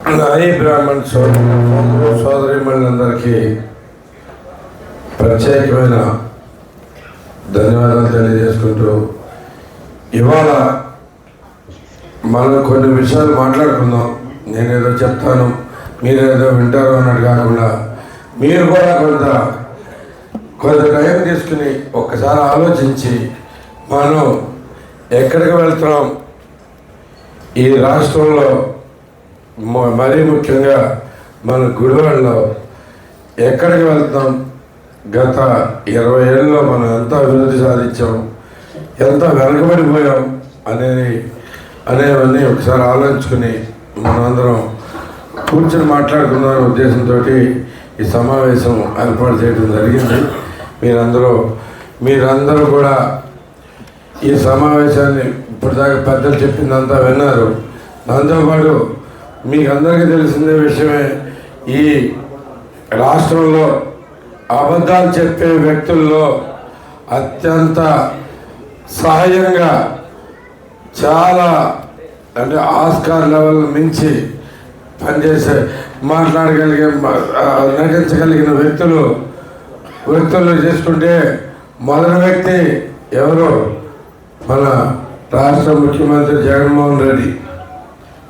నాయి బ్రాహ్మణ్ సోదరు సోదరిమణులందరికీ ప్రత్యేకమైన ధన్యవాదాలు తెలియజేసుకుంటూ ఇవాళ మనం కొన్ని విషయాలు మాట్లాడుకుందాం. నేనేదో చెప్తాను మీరేదో వింటారు అన్నట్టు కాకుండా మీరు కూడా కొంత కొంత టైం తీసుకుని ఒక్కసారి ఆలోచించి మనం ఎక్కడికి వెళ్తున్నాం? ఈ రాష్ట్రంలో మరీ ముఖ్యంగా మన గుడివాడలో ఎక్కడికి వెళ్తాం? గత ఇరవై ఏళ్ళలో మనం ఎంత అభివృద్ధి సాధించాం? ఎంత వెనకబడిపోయాం అనేది అనేవన్నీ ఒకసారి ఆలోచించుకుని మనందరం కూర్చొని మాట్లాడుకుందాం ఉద్దేశంతో ఈ సమావేశం ఏర్పాటు చేయడం జరిగింది. మీరందరూ మీరందరూ కూడా ఈ సమావేశాన్ని ఇప్పటిదాకా పెద్దలు చెప్పిందంతా విన్నారు. దాంతోపాటు మీకు అందరికీ తెలిసిందే విషయమే ఈ రాష్ట్రంలో అబద్ధాలు చెప్పే వ్యక్తుల్లో అత్యంత సహజంగా చాలా అంటే ఆస్కార్ లెవెల్ మించి పనిచేసే మాట్లాడగలిగే నటించగలిగిన వ్యక్తులు వ్యక్తులు చేసుకుంటే మొదటి వ్యక్తి ఎవరు? మన రాష్ట్ర ముఖ్యమంత్రి జగన్మోహన్ రెడ్డి.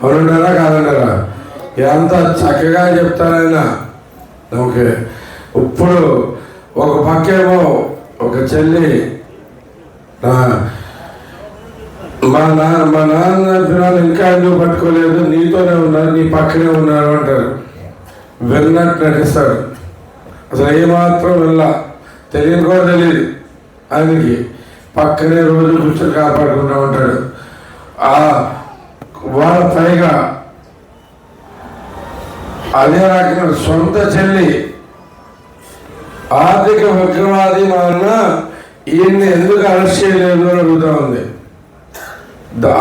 అవునంటారా కాదన్నారా? ఎంత చక్కగా చెప్తారైనా ఓకే. ఇప్పుడు ఒక పక్కేమో ఒక చెల్లి మా నాన్న మా నాన్న పిల్లలు ఇంకా ఎందుకు పట్టుకోలేదు? నీతోనే ఉన్నారు నీ పక్కనే ఉన్నారు అంటారు. విన్నట్టు నటిస్తాడు. అసలు ఏమాత్రం వెళ్ళ. తెలియదు కూడా తెలియదు. ఆయనకి పక్కనే రోజు కూర్చొని కాపాడుకుంటూ ఉంటాడు ఆ వాళ్ళ పైగా అదే రకంగా సొంత చెల్లి ఆర్థిక ఉగ్రవాది వలన ఈయన్ని ఎందుకు అరెస్ట్ చేయలేదు అని అడుగుతా ఉంది.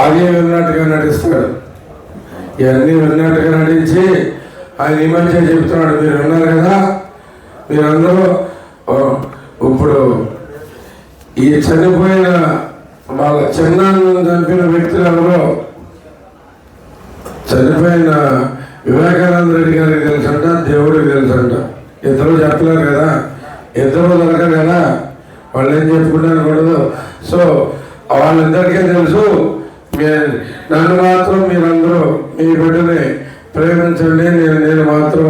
అది విన్నట్టుగా నటిస్తాడు ఇవన్నీ విన్నట్టుగా నటించి ఆయన ఈ మధ్య చెప్తున్నాడు. మీరు విన్నారు కదా? మీరందరూ ఇప్పుడు ఈ చనిపోయిన వాళ్ళ చిన్నాన్నను చంపిన వ్యక్తులు ఎవరో చనిపోయిన వివేకానంద రెడ్డి గారికి తెలుసంట దేవుడికి తెలుసంట. ఇద్దరు చెప్పలేరు కదా? ఇద్దరు దొరకరు కదా? వాళ్ళు ఏం చెప్పుకుంటారు కూడదు సో వాళ్ళిద్దరికీ తెలుసు నన్ను మాత్రం మీరందరూ మీ బిడ్డని ప్రేమించండి నేను నేను మాత్రం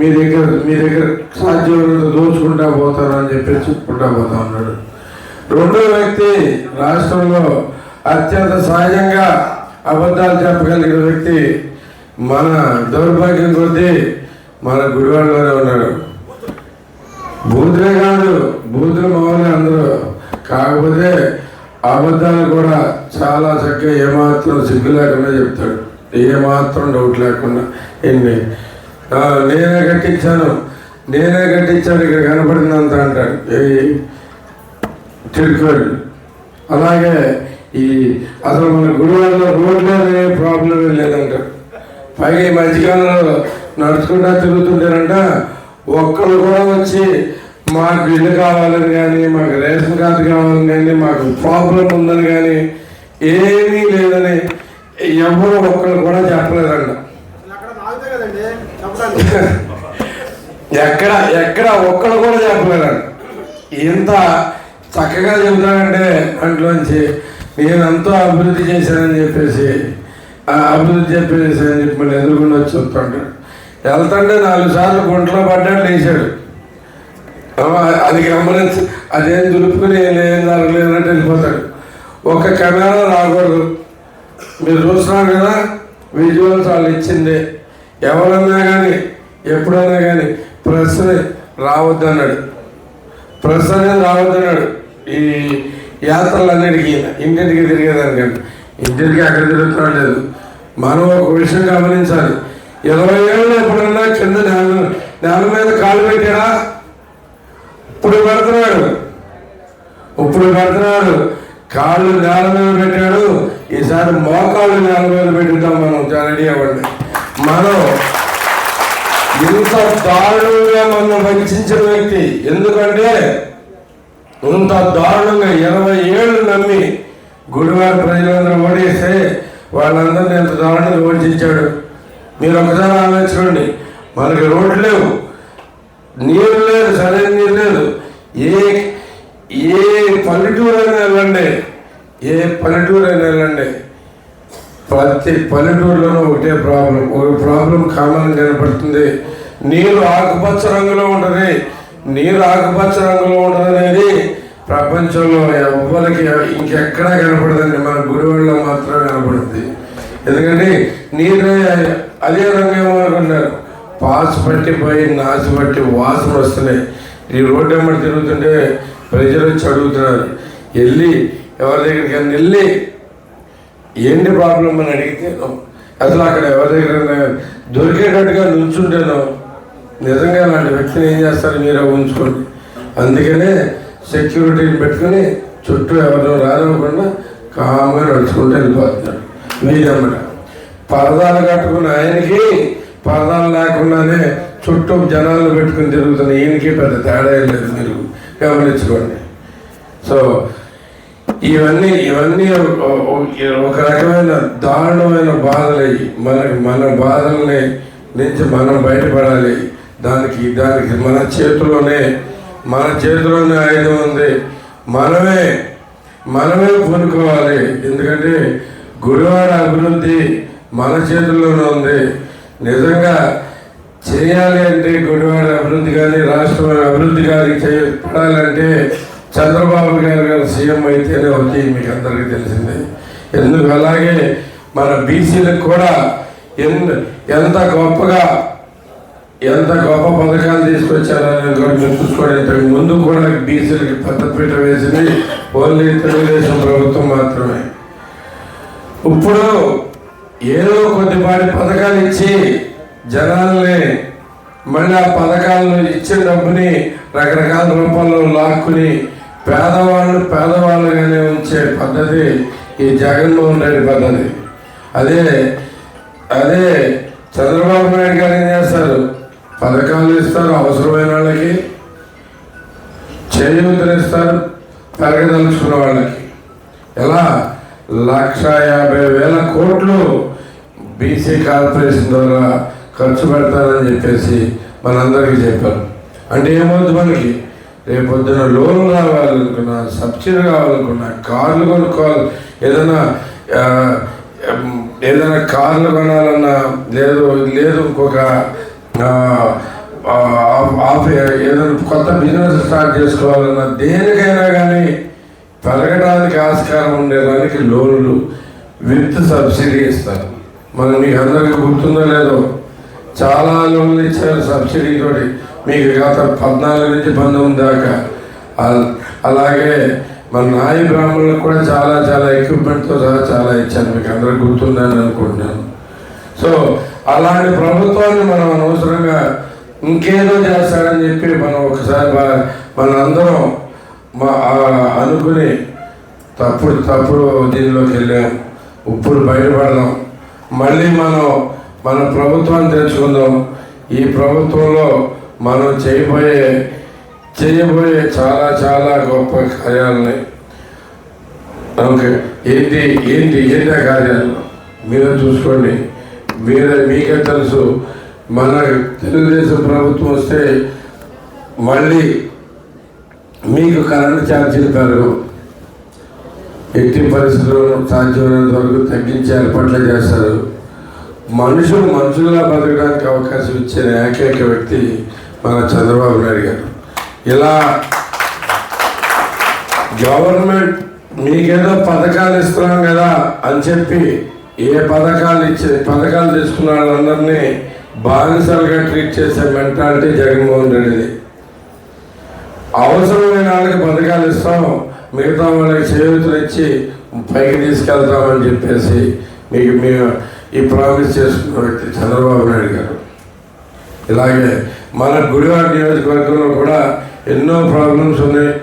మీ దగ్గర మీ దగ్గర సాధ్యమైనంత దోచుకుంటా పోతాను అని చెప్పి చెప్పుకుంటా పోతా ఉన్నాడు. రెండో వ్యక్తి రాష్ట్రంలో అత్యంత సహజంగా అబద్ధాలు చెప్పగలిగిన వ్యక్తి మన దౌర్భాగ్యం కొద్దీ మన గుడివాడలోనే ఉన్నాడు. బూతులే కాదు బూతులు మామూలే అందరూ. కాకపోతే అబద్ధాలు కూడా చాలా చక్కగా ఏమాత్రం సిగ్గు లేకుండా చెప్తాడు. ఏమాత్రం డౌట్ లేకుండా ఎన్ని. నేనే కట్టించాను. నేనే కట్టించాను ఇక్కడ కనపడిందంత అంటాడు. ఏ తిరుకోడు అలాగే ఈ అసలు మన గుడివాడలో రోడ్లోనే ప్రాబ్లం లేదంట. పైగా ఈ మధ్యకాలంలో నడుచుకుంటా తిరుగుతుంటారంట ఒక్కరు కూడా వచ్చి మాకు ఇల్లు కావాలని కానీ మాకు రేషన్ కార్డు కావాలని కానీ మాకు ప్రాబ్లం ఉందని కానీ ఏమీ లేదని ఎవరు ఒక్కరు కూడా చెప్పలేదంట. ఎక్కడ ఎక్కడ ఒక్కడు కూడా చెప్పలేదండి ఇంత చక్కగా చెబుతానంటే దాంట్లోంచి నేనంతా అభివృద్ధి చేశానని చెప్పేసి ఆ అభివృద్ధి చెప్పేసి అని చెప్పి మళ్ళీ ఎదురుకుండా వచ్చి చెప్తాడు వెళ్తుంటే నాలుగు సార్లు గుంటలో పడ్డాడు లేచాడు. అది గమనించి అదేం దులుపుకుని ఏం జరగలేదు వెళ్ళిపోతాడు. ఒక కెమెరా రాకూడదు. మీరు చూస్తున్నారు కదా విజువల్స్ వాళ్ళు ఇచ్చింది. ఎవరన్నా కానీ ఎప్పుడైనా కానీ ప్రెస్ని రావద్దన్నాడు. ప్రెస్ అనేది రావద్దన్నాడు. ఈ యాత్రలన్నిటికీ ఇంటింటికి తిరిగేదానికంటే ఇంటింటికి అక్కడ తిరుగుతున్నాడు లేదు. మనం ఒక విషయం గమనించాలి. ఇరవై ఏళ్ళు ఎప్పుడన్నా కింద నేల నేల మీద కాలు పెట్టాడా? ఇప్పుడు పెడుతున్నాడు. ఇప్పుడు పెడుతున్నాడు. కాళ్ళు నేల మీద పెట్టాడు. ఈసారి మోకాళ్ళు నేల మీద పెట్టుతాం మనం. రెడీ అవ్వండి. మనం ఇంత దారుణంగా మనం వంచిన వ్యక్తి. ఎందుకంటే ఇంత దారుణంగా ఇరవై ఏళ్ళు నమ్మి గుడివారి ప్రజలందరూ ఓడేస్తే వాళ్ళందరినీ ఎంత దారుణంగా ఓడించాడు మీరు ఒకసారి ఆలోచించండి. మనకి రోడ్లు లేవు. నీరు లేదు సరైన నీరు లేదు. ఏ ఏ పల్లెటూరు అయినా వెళ్ళండి. ఏ పల్లెటూరు అయినా వెళ్ళండి. ప్రతి పల్లెటూరులోనూ ఒకటే ప్రాబ్లం. ఒక ప్రాబ్లం కామన్ కనపడుతుంది. నీరు ఆకుపచ్చ రంగులో ఉంటుంది. నీరు ఆకుపచ్చ రంగులో ఉండదు అనేది ప్రపంచంలో ఎవ్వరికి ఇంకెక్కడా కనపడదండి. మన గురువుల్లో మాత్రమే కనపడుతుంది ఎందుకంటే నీరు అదే రంగు ఏమనుకుంటారు పాసు పట్టిపోయి నాసు పట్టి వాసన వస్తున్నాయి. ఈ రోడ్డు వెంబడి తిరుగుతుంటే ప్రజలు వచ్చి అడుగుతున్నారు. వెళ్ళి ఎవరి దగ్గరికి వెళ్ళి ఏంటి ప్రాబ్లం అని అడిగితే అసలు అక్కడ ఎవరి దగ్గర దొరికేటట్టుగా నుంచుంటేనో నిజంగా అలాంటి వ్యక్తిని ఏం చేస్తారు? మీరు ఉంచుకోండి అందుకనే సెక్యూరిటీని పెట్టుకుని చుట్టూ ఎవరు రానివ్వకుండా కామ్గా నడుచుకుంటూ వెళ్ళిపోతున్నారు మీరమ్మట పరదాలు కట్టుకున్న ఆయనకి పరదాలు లేకుండానే చుట్టూ జనాలు పెట్టుకుని తిరుగుతున్న ఈయనకి పెద్ద తేడా ఏం లేదు మీరు గమనించుకోండి. సో ఇవన్నీ ఇవన్నీ ఒక- ఒక- రకమైన దారుణమైన బాధలు మన మన బాధల్ని నుంచి మనం బయటపడాలి. దానికి దానికి మన చేతిలోనే మన చేతిలోనే ఆయుధం ఉంది. మనమే మనమే పూనుకోవాలి. ఎందుకంటే గుడివాడ అభివృద్ధి మన చేతుల్లోనే ఉంది. నిజంగా చేయాలి అంటే గుడివాడ అభివృద్ధి కానీ రాష్ట్రం అభివృద్ధి కానీ చేయబడాలంటే చంద్రబాబు గారు గారు సీఎం అయితేనే వచ్చి మీకు అందరికీ తెలిసిందే. ఎందుకు? అలాగే మన బీసీలకు కూడా ఎంత గొప్పగా ఎంత గొప్ప పథకాలు తీసుకొచ్చారని కూడా మీరు చూసుకోండి. ఇంతకు ముందు కూడా డీజిల్కి పెద్దపీట వేసింది ఓన్లీ తెలుగుదేశం ప్రభుత్వం మాత్రమే. ఇప్పుడు ఏదో కొద్దిపాటి పథకాలు ఇచ్చి జనాల్ని మళ్ళీ ఆ పథకాలను ఇచ్చిన డబ్బుని రకరకాల రూపాల్లో లాక్కుని పేదవాళ్ళు పేదవాళ్ళుగానే ఉంచే పద్ధతి ఈ జగన్మోహన్ రెడ్డి పద్ధతి. అదే అదే చంద్రబాబు నాయుడు గారు ఏం చేస్తారు? పథకాలు ఇస్తారు అవసరమైన వాళ్ళకి. చేయూతనిస్తారు పెరగదలుచుకున్న వాళ్ళకి. ఎలా? లక్ష యాభై వేల కోట్లు బీసీ కార్పొరేషన్ ద్వారా ఖర్చు పెడతారని చెప్పేసి మనందరికీ చెప్పారు. అంటే ఏమవుతుంది మనకి? రేపొద్దున లోన్ కావాలనుకున్నా సబ్సిడీ కావాలనుకున్నా కార్లు కొనుక్కోవాలి. ఏదైనా ఏదైనా కార్లు కొనాలన్నా లేదు లేదు ఇంకొక ఏదైనా కొత్త బిజినెస్ స్టార్ట్ చేసుకోవాలన్నా దేనికైనా కానీ పెరగడానికి ఆస్కారం ఉండేదానికి లోన్లు విత్ సబ్సిడీ ఇస్తారు. మనం మీకు అందరికీ గుర్తుందో లేదో చాలా లోన్లు ఇచ్చారు సబ్సిడీ తోటి. మీకు గత పద్నాలుగు నుంచి పంతొమ్మిది దాకా. అలాగే మన నాయ బ్రాహ్మణులకు కూడా చాలా చాలా ఎక్విప్మెంట్తో సహా చాలా ఇచ్చాను మీకు అందరికి గుర్తుందని అనుకుంటున్నాను. సో అలాంటి ప్రభుత్వాన్ని మనం అనవసరంగా ఇంకేదో చేస్తారని చెప్పి మనం ఒకసారి మనందరం మా అనుకుని తప్పుడు తప్పుడు దీనిలోకి వెళ్ళాం. ఉప్పుడు బయటపడదాం మళ్ళీ మనం మన ప్రభుత్వాన్ని తెచ్చుకుందాం. ఈ ప్రభుత్వంలో మనం చేయబోయే చేయబోయే చాలా చాలా గొప్ప కార్యాలని. ఓకే. ఏంటి ఏంటి ఏంటి ఆ కార్యాలు? మీరే చూసుకోండి. మీరే మీకే తెలుసు. మన తెలుగుదేశం ప్రభుత్వం వస్తే మళ్ళీ మీకు కరెంట్ ఛార్జీలు పెరగవు. ఎట్టి పరిస్థితుల్లో సాధ్యమైనంత వరకు తగ్గించే ఏర్పాట్లు చేస్తారు. మనుషులు మనుషులుగా బతకడానికి అవకాశం ఇచ్చిన ఏకైక వ్యక్తి మన చంద్రబాబు నాయుడు గారు. ఇలా గవర్నమెంట్ మీకేదో పథకాలు ఇస్తున్నాం కదా అని చెప్పి ఏ పథకాలు ఇచ్చే పథకాలు తీసుకున్న వాళ్ళందరినీ బానిసలుగా ట్రీట్ చేసే మెంటాలిటీ జగన్మోహన్ రెడ్డిది. అవసరమైన వాళ్ళకి పథకాలు ఇస్తాం మిగతా వాళ్ళకి చేతులు ఇచ్చి పైకి తీసుకెళ్తామని చెప్పేసి మీకు మేము ఈ ప్రామిస్ చేసుకున్న వ్యక్తి చంద్రబాబు నాయుడు గారు. ఇలాగే మన గుడివాడ నియోజకవర్గంలో కూడా ఎన్నో ప్రాబ్లమ్స్ ఉన్నాయి.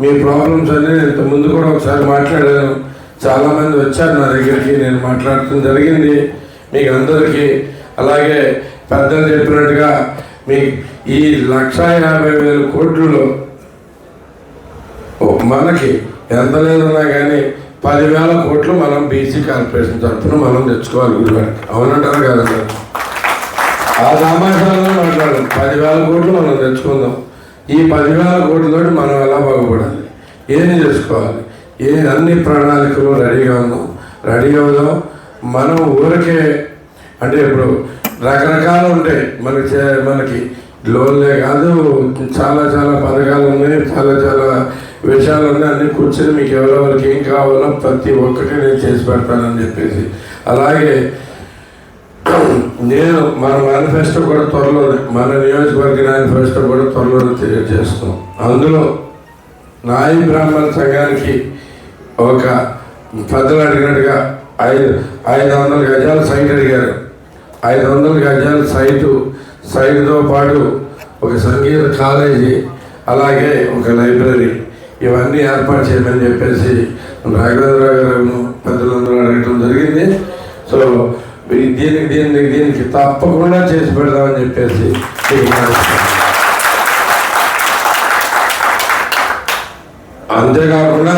మీ ప్రాబ్లమ్స్ అన్నీ ఇంత ముందు కూడా ఒకసారి మాట్లాడాను. చాలామంది వచ్చారు నా దగ్గరికి నేను మాట్లాడటం జరిగింది. మీకు అందరికీ అలాగే పెద్దలు చెప్పినట్టుగా మీ ఈ లక్ష యాభై వేల కోట్లలో మనకి ఎంత లేదన్నా కానీ పదివేల కోట్లు మనం బీసీ కార్పొరేషన్ తరఫున మనం తెచ్చుకోవాలి గురువారికి అవునంటారు కదా ఆ సమాచారంలో మాట్లాడాలి. పదివేల కోట్లు మనం తెచ్చుకుందాం. ఈ పదివేల కోట్లతోటి మనం ఎలా బాగుపడాలి? ఏం చేసుకోవాలి? ఏ అన్ని ప్రణాళికలు రెడీగా ఉన్నాం. రెడీగా ఉన్నాం. మనం ఊరికే అంటే ఇప్పుడు రకరకాలు ఉంటాయి. మనకి చే- మనకి లోన్లే కాదు చాలా చాలా పథకాలు ఉన్నాయి చాలా చాలా విషయాలు ఉన్నాయి. అన్ని కూర్చొని మీకు ఎవరెవరికి ఏం కావాలో ప్రతి ఒక్కటి నేను చేసి పెడతానని చెప్పేసి. అలాగే నేను మన మేనిఫెస్టో కూడా త్వరలోనే మన నియోజకవర్గ మేనిఫెస్టో కూడా త్వరలోనే తెలియజేస్తాం అందులో నాయి బ్రాహ్మణ సంఘానికి ఒక పెద్దలు అడిగినట్టుగా ఐదు ఐదు వందల గజాల సైట్ అడిగారు. ఐదు వందల గజాల సైటు సైటుతో పాటు ఒక సంగీత కాలేజీ అలాగే ఒక లైబ్రరీ ఇవన్నీ ఏర్పాటు చేయమని చెప్పేసి రాఘవేంద్రరావు గారు పెద్దలందరూ అడగటం జరిగింది. సో దీనికి దీనికి దీనికి తప్పకుండా చేసి పెడదామని చెప్పేసి అంతేకాకుండా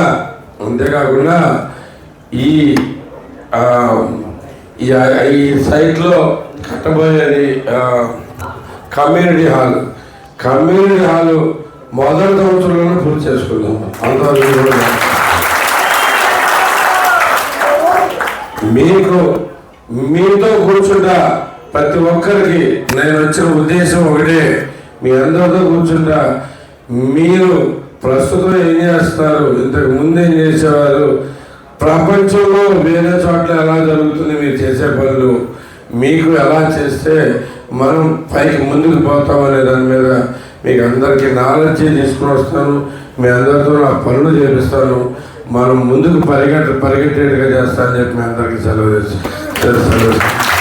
అంతేకాకుండా ఈ ఈ సైట్లో కట్టబోయేది కమ్యూనిటీ హాల్. కమ్యూనిటీ హాల్ మొదటి సంవత్సరంలోనే పూర్తి చేసుకున్నాం అంతా మీకు మీతో కూర్చుంటా ప్రతి ఒక్కరికి నేను వచ్చిన ఉద్దేశం ఒకటే. మీ అందరితో కూర్చుంటా. మీరు ప్రస్తుతం ఏం చేస్తారు? ఇంతకు ముందు ఏం చేసేవారు? ప్రపంచంలో వేరే చోట్ల ఎలా జరుగుతుంది మీరు చేసే పనులు? మీకు ఎలా చేస్తే మనం పైకి ముందుకు పోతామనే దాని మీద మీకు అందరికీ నాలెడ్జ్ తీసుకుని వస్తాను. మీ అందరితో నా పనులు చేపిస్తాను. మనం ముందుకు పరిగెట్ట పరిగెట్టేట్టుగా చేస్తానని చెప్పి మీ అందరికీ సెలవు చేస్తాను